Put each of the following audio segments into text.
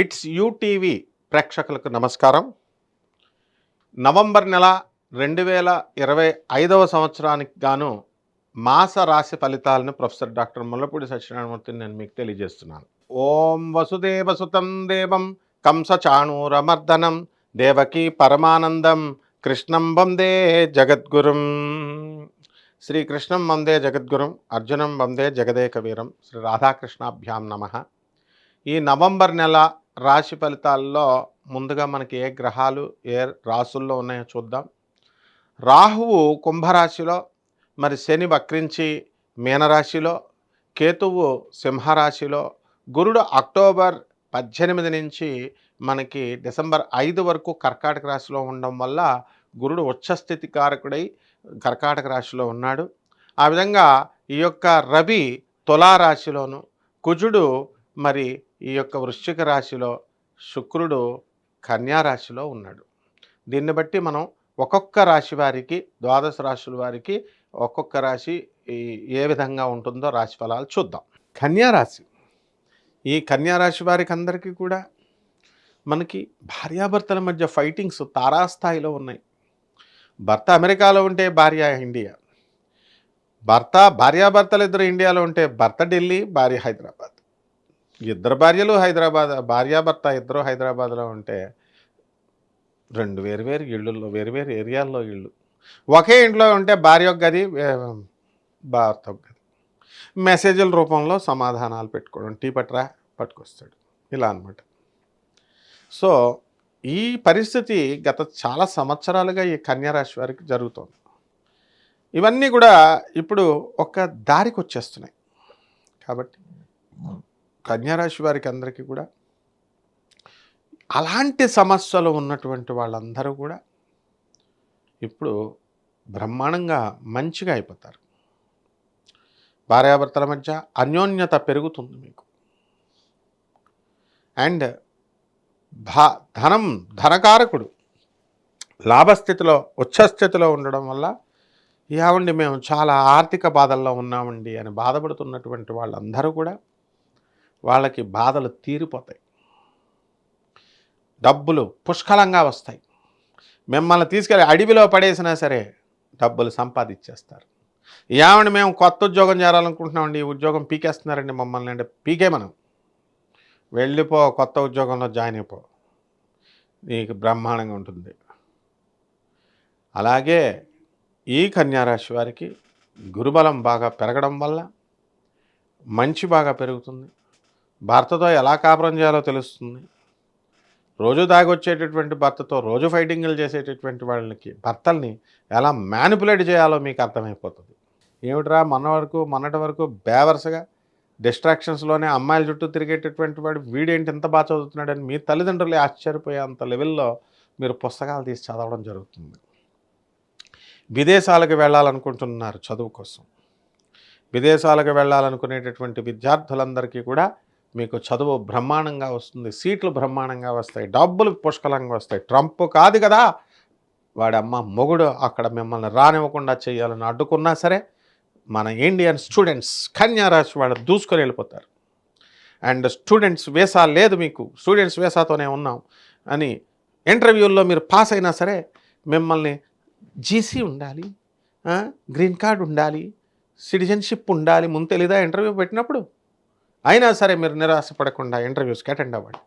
It's UTV ప్రేక్షకులకు నమస్కారం. November నెల రెండు వేల ఇరవై ఐదవ సంవత్సరానికి గాను మాస రాశి ఫలితాలను ప్రొఫెసర్ డాక్టర్ ముల్లపూడి సత్యనారాయణమూర్తిని నేను మీకు తెలియజేస్తున్నాను. ఓం వసుదేవ సుతం దేవం కంస చాణూరమర్దనం దేవకీ పరమానందం కృష్ణం వందే జగద్గురుం. శ్రీకృష్ణం వందే జగద్గురుం అర్జునం వందే జగదేక వీరం శ్రీ రాధాకృష్ణాభ్యాం నమ. ఈ నవంబర్ నెల రాశి ఫలితాల్లో ముందుగా మనకి ఏ గ్రహాలు ఏ రాసుల్లో ఉన్నాయో చూద్దాం. రాహువు కుంభరాశిలో మరి శని వక్రించి మీనరాశిలో కేతువు సింహరాశిలో గురుడు అక్టోబర్ పద్దెనిమిది నుంచి మనకి డిసెంబర్ ఐదు వరకు కర్కాటక రాశిలో ఉండడం వల్ల గురుడు ఉచ్చస్థితి కారకుడై కర్కాటక రాశిలో ఉన్నాడు. ఆ విధంగా ఈ యొక్క రవి తులారాశిలోను కుజుడు మరి ఈ యొక్క వృశ్చిక రాశిలో శుక్రుడు కన్యా రాశిలో ఉన్నాడు. దీన్ని బట్టి మనం ఒక్కొక్క రాశి వారికి ద్వాదశ రాశుల వారికి ఒక్కొక్క రాశి ఏ విధంగా ఉంటుందో రాశి ఫలాలు చూద్దాం. కన్యా రాశి. ఈ కన్యా రాశి వారికి అందరికీ కూడా మనకి భార్యాభర్తల మధ్య ఫైటింగ్స్ తారాస్థాయిలో ఉన్నాయి. భర్త అమెరికాలో ఉంటే భార్య ఇండియా. భర్త భార్యాభర్తలు ఇద్దరు ఇండియాలో ఉంటే భర్త ఢిల్లీ భార్య హైదరాబాద్. ఇద్దరు భార్యలు హైదరాబాద్ భార్యాభర్త ఇద్దరు హైదరాబాద్లో ఉంటే రెండు వేరువేరు ఇళ్ళల్లో వేరువేరు ఏరియాల్లో ఇళ్ళు. ఒకే ఇంట్లో ఉంటే భార్య ఒక గది భర్త ఒక గది. మెసేజ్ల రూపంలో సమాధానాలు పెట్టుకోవడం టీ పట్రా పట్టుకొస్తాడు. ఇలా అన్నమాట. సో ఈ పరిస్థితి గత చాలా సంవత్సరాలుగా ఈ కన్యారాశి వారికి జరుగుతోంది. ఇవన్నీ కూడా ఇప్పుడు ఒక దారికి వచ్చేస్తున్నాయి. కాబట్టి కన్యారాశి వారికి అందరికీ కూడా అలాంటి సమస్యలు ఉన్నటువంటి వాళ్ళందరూ కూడా ఇప్పుడు బ్రహ్మాండంగా మంచిగా అయిపోతారు. భార్యాభర్తల మధ్య అన్యోన్యత పెరుగుతుంది మీకు. అండ్ భా ధనం ధనకారకుడు లాభస్థితిలో ఉచ్చస్థితిలో ఉండడం వల్ల ఏమండి మేము చాలా ఆర్థిక బాధల్లో ఉన్నామండి అని బాధపడుతున్నటువంటి వాళ్ళందరూ కూడా వాళ్ళకి బాధలు తీరిపోతాయి. డబ్బులు పుష్కలంగా వస్తాయి. మిమ్మల్ని తీసుకెళ్ళి అడవిలో పడేసినా సరే డబ్బులు సంపాదించేస్తారు ఏమండి మేము కొత్త ఉద్యోగం చేరాలనుకుంటున్నామండి. ఈ ఉద్యోగం పీకేస్తున్నారండి మమ్మల్ని అంటే పీకే మనం వెళ్ళిపో కొత్త ఉద్యోగంలో జాయిన్ అయిపో. నీకు బ్రహ్మాండంగా ఉంటుంది. అలాగే ఈ కన్యారాశి వారికి గురుబలం బాగా పెరగడం వల్ల మంచి బాగా పెరుగుతుంది. భర్తతో ఎలా కాపురం చేయాలో తెలుస్తుంది. రోజు దాగొచ్చేటటువంటి భర్తతో రోజు ఫైటింగ్లు చేసేటటువంటి వాళ్ళకి భర్తల్ని ఎలా మ్యానిపులేట్ చేయాలో మీకు అర్థమైపోతుంది. ఏమిట్రా మొన్న వరకు మొన్నటి వరకు బేవర్సగా డిస్ట్రాక్షన్స్లోనే అమ్మాయిల చుట్టూ తిరిగేటటువంటి వాడు వీడేంటి ఎంత బాగా చదువుతున్నాడని మీ తల్లిదండ్రులు ఆశ్చర్యపోయేంత లెవెల్లో మీరు పుస్తకాలు తీసి చదవడం జరుగుతుంది. విదేశాలకు వెళ్ళాలనుకుంటున్నారు చదువు కోసం. విదేశాలకు వెళ్ళాలనుకునేటటువంటి విద్యార్థులందరికీ కూడా మీకు చదువు బ్రహ్మాండంగా వస్తుంది సీట్లు బ్రహ్మాండంగా వస్తాయి డబ్బులు పుష్కలంగా వస్తాయి. ట్రంప్ కాదు కదా! వాడి అమ్మ మొగుడు అక్కడ మిమ్మల్ని రానివ్వకుండా చేయాలని అడ్డుకున్నా సరే మన ఇండియన్ స్టూడెంట్స్ కన్యారాశి వాళ్ళు దూసుకొని వెళ్ళిపోతారు. అండ్ స్టూడెంట్స్ వేసా లేదు మీకు స్టూడెంట్స్ వేసాతోనే ఉన్నాం అని ఇంటర్వ్యూల్లో మీరు పాస్ అయినా సరే మిమ్మల్ని జీసీ ఉండాలి గ్రీన్ కార్డ్ ఉండాలి సిటిజన్షిప్ ఉండాలి ముందు తెలీదా ఇంటర్వ్యూ పెట్టినప్పుడు? అయినా సరే మీరు నిరాశపడకుండా ఇంటర్వ్యూస్కి అటెండ్ అవ్వండి.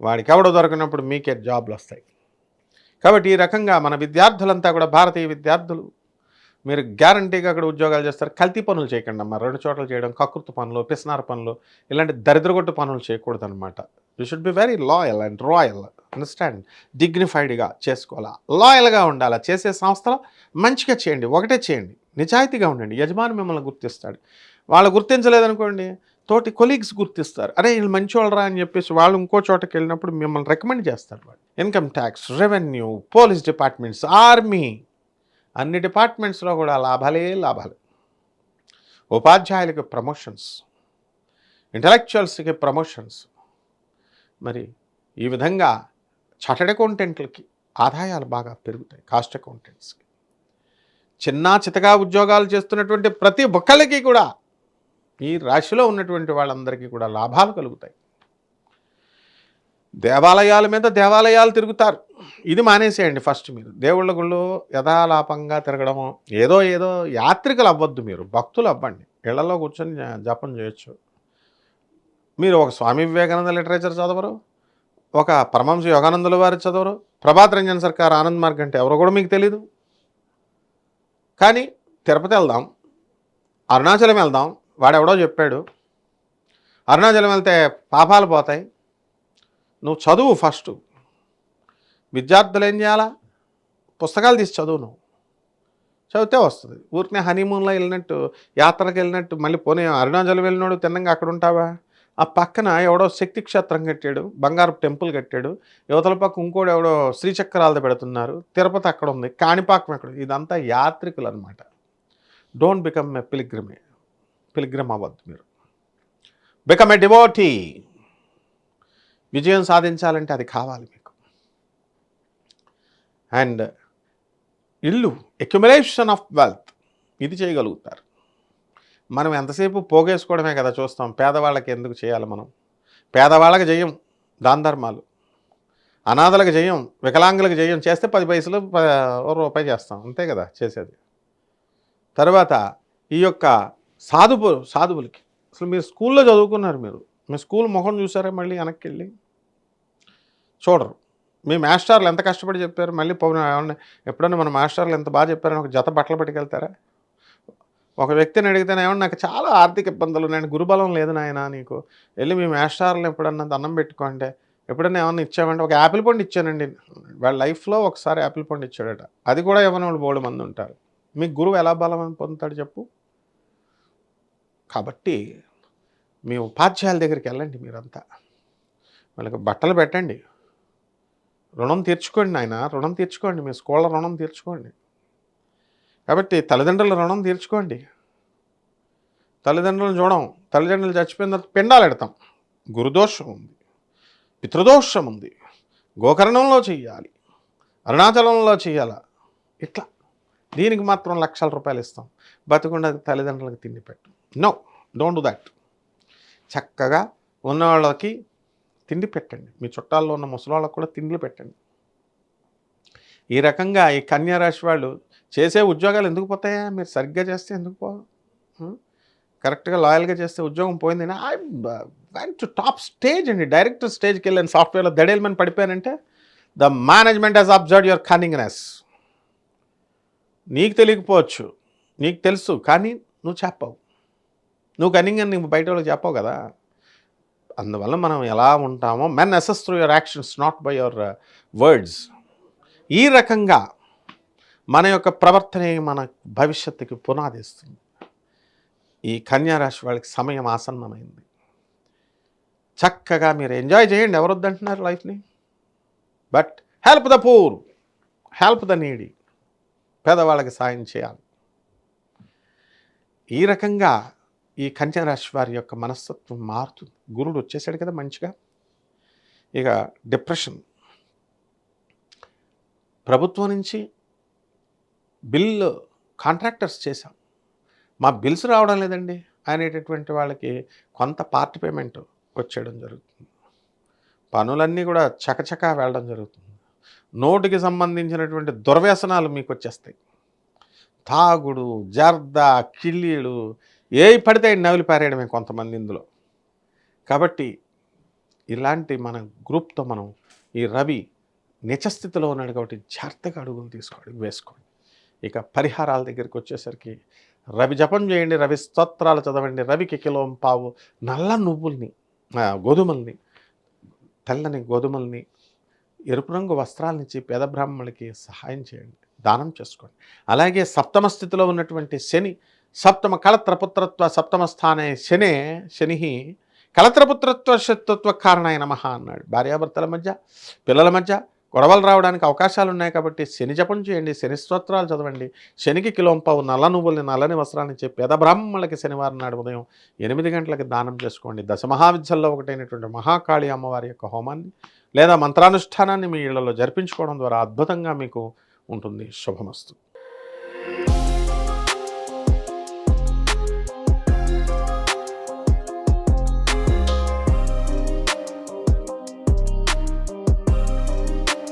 వాడికి ఎవడో దొరకనప్పుడు మీకే జాబ్లు వస్తాయి. కాబట్టి ఈ రకంగా మన విద్యార్థులంతా కూడా భారతీయ విద్యార్థులు మీరు గ్యారంటీగా అక్కడ ఉద్యోగాలు చేస్తారు. కల్తీ పనులు చేయకండి అమ్మా. రెండు చోట్ల చేయడం కకృత పనులు పిసినార పనులు ఇలాంటి దరిద్రగొట్టు పనులు చేయకూడదు అనమాట you should be very loyal and royal understand డిగ్నిఫైడ్గా చేసుకోవాలా. లాయల్గా ఉండాలా. చేసే సంస్థలో మంచిగా చేయండి. ఒకటే చేయండి. నిజాయితీగా ఉండండి. యజమాని మిమ్మల్ని గుర్తిస్తాడు. వాళ్ళు గుర్తించలేదనుకోండి. తోటి కొలీగ్స్ గుర్తిస్తారు. అరే వీళ్ళు మంచి అని చెప్పేసి వాళ్ళు ఇంకో చోటకి వెళ్ళినప్పుడు మిమ్మల్ని రికమెండ్ చేస్తారు వాళ్ళు. Income tax revenue police departments army అన్ని డిపార్ట్మెంట్స్లో కూడా లాభాలే లాభాలు. ఉపాధ్యాయులకి ప్రమోషన్స్ ఇంటలెక్చువల్స్కి ప్రమోషన్స్. మరి ఈ విధంగా చార్టెడ్ అకౌంటెంట్లకి ఆదాయాలు బాగా పెరుగుతాయి కాస్ట్ అకౌంటెంట్స్కి. చిన్న చితగా ఉద్యోగాలు చేస్తున్నటువంటి ప్రతి ఒక్కళ్ళకి కూడా ఈ రాశిలో ఉన్నటువంటి వాళ్ళందరికీ కూడా లాభాలు కలుగుతాయి. దేవాలయాల మీద దేవాలయాలు తిరుగుతారు. ఇది మానేసేయండి ఫస్ట్ మీరు. దేవుళ్ళ గుళ్ళు యథాలాపంగా తిరగడము ఏదో ఏదో యాత్రికులు అవ్వద్దు మీరు. భక్తులు అవ్వండి. ఇళ్ళలో కూర్చొని జపం చేయొచ్చు. మీరు ఒక స్వామి వివేకానంద లిటరేచర్ చదవరు. ఒక పరమంశ యోగానందుల వారి చదవరు. ప్రభాత్ రంజన్ సర్కార్ ఆనంద్ మార్గ్ అంటే ఎవరో కూడా మీకు తెలీదు. కానీ తిరుపతి వెళ్దాం. అరుణాచలం వెళ్దాం. వాడెవడో చెప్పాడు అరుణాచలం వెళ్తే పాపాలు పోతాయి నువ్వు చదువు ఫస్ట్ విద్యార్థులు ఏం చేయాలా? పుస్తకాలు తీసి చదువు నువ్వు. చదివితే వస్తుంది. ఊరికనే హనీమూన్లో వెళ్ళినట్టు యాత్రకు వెళ్ళినట్టు మళ్ళీ పోనీ అరుణాచలం వెళ్ళినాడు తిన్నంగా అక్కడ ఉంటావా? ఆ పక్కన ఎవడో శక్తి క్షేత్రం కట్టాడు బంగారు టెంపుల్ కట్టాడు యువతల పక్క ఇంకోడు ఎవడో శ్రీచక్రాలతో పెడుతున్నారు తిరుపతి అక్కడ ఉంది కాణిపాకం అక్కడ ఇదంతా యాత్రికులు అనమాట డోంట్ బికమ్ ఎ పిలిగ్రమే పిలిగ్రమ్ అవ్వద్దు మీరు. బికమ్ ఎ డివోటీ విజయం సాధించాలంటే అది కావాలి మీకు. అండ్ ఇల్లు ఎక్యుమిలేషన్ ఆఫ్ వెల్త్ ఇది చేయగలుగుతారు. మనం ఎంతసేపు పోగేసుకోవడమే కదా చూస్తాం. పేదవాళ్ళకి ఎందుకు చేయాలి మనం? పేదవాళ్ళకి జయం దాన ధర్మాలు. అనాథలకు జయం వికలాంగులకు జయం చేస్తే పది పైసలు ప- ఓ రూపాయి చేస్తాం. అంతే కదా చేసేది. తర్వాత ఈ యొక్క సాధువు సాధువులకి. అసలు మీరు స్కూల్లో చదువుకున్నారు మీరు. మీ స్కూల్ ముఖం చూసారా మళ్ళీ వెనక్కి వెళ్ళి? చూడరు. మీ మాస్టర్లు ఎంత కష్టపడి చెప్పారు? మళ్ళీ పౌన ఎప్పుడైనా మన మాస్టర్లు ఎంత బాగా చెప్పారని ఒక జత బట్టలు పట్టుకెళ్తారా? ఒక వ్యక్తిని అడిగితేనే ఏమన్నా నాకు చాలా ఆర్థిక ఇబ్బందులు నేను గురుబలం లేదు నాయన నీకు. వెళ్ళి మీ మాస్టర్లు ఎప్పుడన్నా దండం పెట్టుకుంటే ఎప్పుడన్నా ఏమన్నా ఇచ్చామంటే ఒక యాపిల్ పండు ఇచ్చానండి. వాళ్ళ లైఫ్లో ఒకసారి యాపిల్ పండు ఇచ్చాడట. అది కూడా ఏమైనా వాళ్ళు బోడు మంది ఉంటారు. మీ గురువు ఎలా బలం పొందుతాడు చెప్పు? కాబట్టి మీ ఉపాధ్యాయుల దగ్గరికి వెళ్ళండి మీరంతా. వాళ్ళకి బట్టలు పెట్టండి. రుణం తీర్చుకోండి ఆయన రుణం తీర్చుకోండి. మీ స్కూళ్ళ రుణం తీర్చుకోండి. కాబట్టి తల్లిదండ్రుల రుణం తీర్చుకోండి. తల్లిదండ్రులను చూడం తల్లిదండ్రులు చచ్చిపోయిన తర్వాత పిండాలు పెడతాం. గురుదోషం ఉంది పితృదోషం ఉంది. గోకర్ణంలో చెయ్యాలి అరుణాచలంలో చెయ్యాల? ఇట్లా. దీనికి మాత్రం లక్షల రూపాయలు ఇస్తాం. బతుకుండా తల్లిదండ్రులకు తిండి పెట్టు. No don't do that. చక్కగా ఉన్న వాళ్ళకి తిండి పెట్టండి. మీ చుట్టాల్లో ఉన్న ముసలాళ్ళకు కూడా తిండిలు పెట్టండి. ఈ రకంగా ఈ కన్యారాశి వాళ్ళు చేసే ఉద్యోగాలు ఎందుకు పోతాయా? మీరు సరిగ్గా చేస్తే ఎందుకు పో? కరెక్ట్గా లాయల్గా చేస్తే ఉద్యోగం పోయింది I went to top stage అండి. డైరెక్టర్ స్టేజ్కి వెళ్ళాను. సాఫ్ట్వేర్లో దడేల్మని పడిపోయానంటే the management has observe your cunningness. నీకు తెలియకపోవచ్చు. నీకు తెలుసు కానీ నువ్వు చెప్పవు. నువ్వు కన్నింగ్ అని బయట వాళ్ళకి చెప్పవు కదా. అందువల్ల మనం ఎలా ఉంటామో men assess through your actions not by your words ఈ రకంగా మన యొక్క ప్రవర్తనే మన భవిష్యత్తుకి పునాదిస్తుంది. ఈ కన్యారాశి వాళ్ళకి సమయం ఆసన్నమైంది. చక్కగా మీరు ఎంజాయ్ చేయండి ఎవరు వద్దంటున్నారు లైఫ్ని but help the poor help the needy పేదవాళ్ళకి సాయం చేయాలి. ఈ రకంగా ఈ కన్యా రాశి వారి యొక్క మనస్తత్వం మారుతుంది గురుడు వచ్చేసాడు కదా మంచిగా. ఇక డిప్రెషన్. ప్రభుత్వం నుంచి బిల్లు కాంట్రాక్టర్స్ చేశాం. మా బిల్స్ రావడం లేదండి. అనేటటువంటి వాళ్ళకి కొంత పార్ట్ పేమెంట్ వచ్చేయడం జరుగుతుంది. పనులన్నీ కూడా చకచకా వెళ్ళడం జరుగుతుంది. నోటికి సంబంధించినటువంటి దుర్వ్యసనాలు మీకు వచ్చేస్తాయి. తాగుడు జర్ద కిళ్ళీలు ఏ పడితే అవి నవిలి పారేయడమే కొంతమంది ఇందులో? కాబట్టి ఇలాంటి మన గ్రూప్తో మనం ఈ రవి నిచస్థితిలో ఉన్నాడు కాబట్టి జాగ్రత్తగా అడుగులు తీసుకోండి వేసుకోండి. ఇక పరిహారాల దగ్గరికి వచ్చేసరికి రవి జపం చేయండి రవి స్తోత్రాలు చదవండి రవికి కిలోం పావు నల్ల నువ్వుల్ని గోధుమల్ని తెల్లని గోధుమల్ని ఎరుపు రంగు వస్త్రాలనిచ్చి పేద బ్రాహ్మణులకి సహాయం చేయండి దానం చేసుకోండి. అలాగే సప్తమ స్థితిలో ఉన్నటువంటి శని సప్తమ కళత్రపుత్రత్వ సప్తమ స్థానే శనే శని కళత్రపుత్రత్వ శత్రుత్వ కారణాయ నమ అన్నాడు. భార్యాభర్తల మధ్య పిల్లల మధ్య గొడవలు రావడానికి అవకాశాలు ఉన్నాయి కాబట్టి శని జపం చేయండి శని స్తోత్రాలు చదవండి. శనికి కిలోంపావు నల్ల నువ్వుల్ని నల్లని వస్త్రాన్ని చెప్పి పేద బ్రాహ్మణులకి శనివారం నాడు ఉదయం ఎనిమిది గంటలకి దానం చేసుకోండి. దశ మహావిద్యల్లో ఒకటైనటువంటి మహాకాళి అమ్మవారి యొక్క హోమాన్ని లేదా మంత్రానుష్ఠానాన్ని మీ ఇళ్ళలో జరిపించుకోవడం ద్వారా అద్భుతంగా మీకు ఉంటుంది. శుభమస్తు.